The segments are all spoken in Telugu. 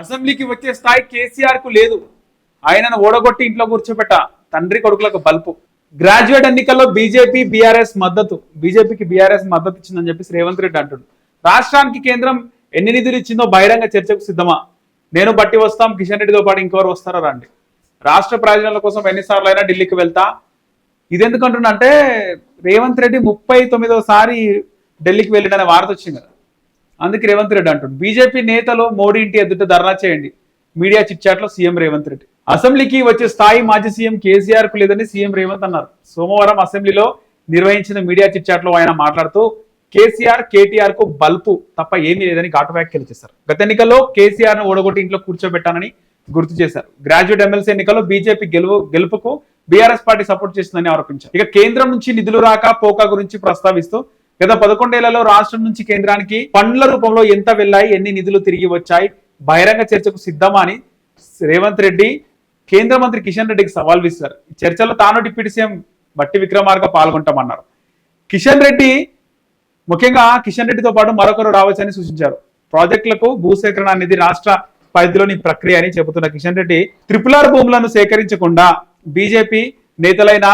అసెంబ్లీకి వచ్చే స్థాయి కేసీఆర్కు లేదు. ఆయనను ఓడగొట్టి ఇంట్లో కూర్చోబెట్ట తండ్రి కొడుకులకు బల్పు. గ్రాడ్యుయేట్ ఎన్నికల్లో బీజేపీ బీఆర్ఎస్ మద్దతు. బీజేపీకి బీఆర్ఎస్ మద్దతు ఇచ్చిందని చెప్పి రేవంత్ రెడ్డి అంటుడు. రాష్ట్రానికి కేంద్రం ఎన్ని నిధులు ఇచ్చిందో బహిరంగ చర్చకు సిద్ధమా? నేను బట్టి వస్తాం కిషన్ రెడ్డితో పాటు ఇంకెవరు వస్తారో రండి. రాష్ట్ర ప్రయోజనాల కోసం ఎన్నిసార్లు అయినా ఢిల్లీకి వెళ్తా. ఇది అంటున్నా అంటే రేవంత్ రెడ్డి ముప్పై తొమ్మిదోసారి ఢిల్లీకి వెళ్ళిడనే వార్త వచ్చింది కదా. అందుకే రేవంత్ రెడ్డి అంటుండు బీజేపీ నేతలు మోడీ ఇంటి ఎదుట ధర్నా చేయండి. మీడియా చిట్చాట్లో సీఎం రేవంత్ రెడ్డి. అసెంబ్లీకి వచ్చే స్థాయి మాజీ సీఎం కేసీఆర్కు లేదని సీఎం రేవంత్ అన్నారు. సోమవారం అసెంబ్లీలో నిర్వహించిన మీడియా చిట్చాట్లో ఆయన మాట్లాడుతూ కేసీఆర్ కేటీఆర్కు బల్పు తప్ప ఏమీ లేదని ఘాటు వ్యాఖ్యలు చేశారు. గత ఎన్నికల్లో కేసీఆర్ను ఓడగొట్టి ఇంట్లో కూర్చోబెట్టానని గుర్తు చేశారు. గ్రాడ్యుయేట్ ఎమ్మెల్సీ ఎన్నికల్లో బీజేపీ గెలుపు గెలుపుకు బీఆర్ఎస్ పార్టీ సపోర్ట్ చేస్తుందని ఆరోపించారు. ఇక కేంద్రం నుంచి నిధులు రాక పోకా గురించి ప్రస్తావిస్తూ గత పదకొండేళ్ళలో రాష్ట్రం నుంచి కేంద్రానికి పండ్ల రూపంలో ఎంత వెళ్ళాయి ఎన్ని నిధులు తిరిగి వచ్చాయి బహిరంగ చర్చకు సిద్ధమా అని రేవంత్ రెడ్డి కేంద్ర మంత్రి కిషన్ రెడ్డికి సవాల్ విసిరారు. చర్చలో తాను డిప్యూటీ సీఎం బట్టి విక్రమార్క పాల్గొంటామన్నారు. కిషన్ రెడ్డి ముఖ్యంగా కిషన్ రెడ్డితో పాటు మరొకరు రావచ్చని సూచించారు. ప్రాజెక్టులకు భూసేకరణ అనేది రాష్ట్ర పరిధిలోని ప్రక్రియ అని చెబుతున్న కిషన్ రెడ్డి త్రిపులార్ భూములను సేకరించకుండా బీజేపీ నేతలైన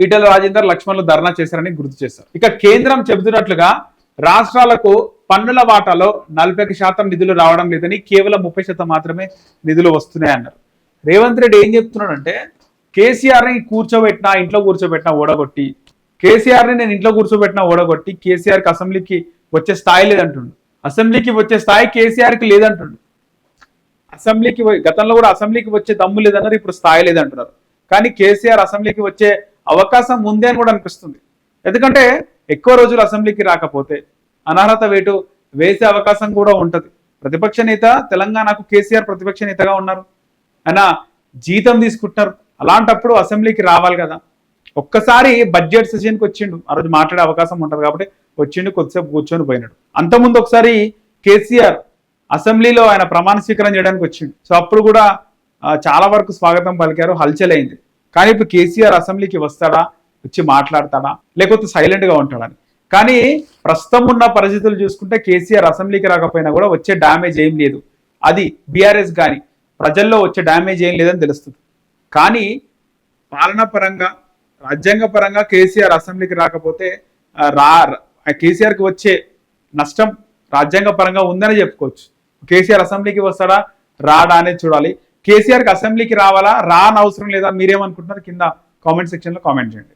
ఈటల రాజేందర్ లక్ష్మణ్లు ధర్నా చేశారని గుర్తు చేశారు. ఇక కేంద్రం చెబుతున్నట్లుగా రాష్ట్రాలకు పన్నుల వాటాలో నలభై శాతం నిధులు రావడం లేదని కేవలం ముప్పై శాతం మాత్రమే నిధులు వస్తున్నాయి అన్నారు. రేవంత్ రెడ్డి ఏం చెప్తున్నాడంటే కేసీఆర్ని కూర్చోబెట్టినా ఇంట్లో కూర్చోబెట్టినా ఓడగొట్టి కేసీఆర్ని నేను ఇంట్లో కూర్చోబెట్టినా ఓడగొట్టి కేసీఆర్కి అసెంబ్లీకి వచ్చే స్థాయి లేదంటుండు. అసెంబ్లీకి వచ్చే స్థాయి కేసీఆర్కి లేదంటుండు. అసెంబ్లీకి పోయి- గతంలో కూడా అసెంబ్లీకి వచ్చే దమ్ము లేదన్నారు ఇప్పుడు స్థాయి లేదంటున్నారు. కానీ కేసీఆర్ అసెంబ్లీకి వచ్చే అవకాశం ఉంది అని కూడా అనిపిస్తుంది. ఎందుకంటే ఎక్కువ రోజులు అసెంబ్లీకి రాకపోతే అనర్హత వేటు వేసే అవకాశం కూడా ఉంటుంది. ప్రతిపక్ష నేత తెలంగాణకు కేసీఆర్ ప్రతిపక్ష నేతగా ఉన్నారు. ఆయన జీతం తీసుకుంటున్నారు. అలాంటప్పుడు అసెంబ్లీకి రావాలి కదా. ఒక్కసారి బడ్జెట్ సెషన్కి వచ్చిండు. ఆ రోజు మాట్లాడే అవకాశం ఉంటుంది కాబట్టి వచ్చిండు కొద్దిసేపు కూర్చొని పోయినాడు. అంతకుముందు ఒకసారి కేసీఆర్ అసెంబ్లీలో ఆయన ప్రమాణ స్వీకారం చేయడానికి వచ్చిండు. సో అప్పుడు కూడా చాలా వరకు స్వాగతం పలికారు. హల్చల్ అయింది. కానీ ఇప్పుడు కేసీఆర్ అసెంబ్లీకి వస్తాడా? వచ్చి మాట్లాడతాడా? లేకపోతే సైలెంట్గా ఉంటాడని కానీ ప్రస్తుతం ఉన్న పరిస్థితులు చూసుకుంటే కేసీఆర్ అసెంబ్లీకి రాకపోయినా కూడా వచ్చే డ్యామేజ్ ఏం లేదు. అది బీఆర్ఎస్ కానీ ప్రజల్లో వచ్చే డ్యామేజ్ ఏం లేదని తెలుస్తుంది. కానీ పాలనా పరంగా రాజ్యాంగ పరంగా కేసీఆర్ అసెంబ్లీకి రాకపోతే రా కేసీఆర్కి వచ్చే నష్టం రాజ్యాంగ పరంగా ఉందని చెప్పుకోవచ్చు. కేసీఆర్ అసెంబ్లీకి వస్తాడా? రాడా అనేది చూడాలి. కేసీఆర్కి అసెంబ్లీకి రావాలా? రాని అవసరం లేదా? మీరేమనుకుంటున్నారు? కింద కామెంట్ సెక్షన్లో కామెంట్ చేయండి.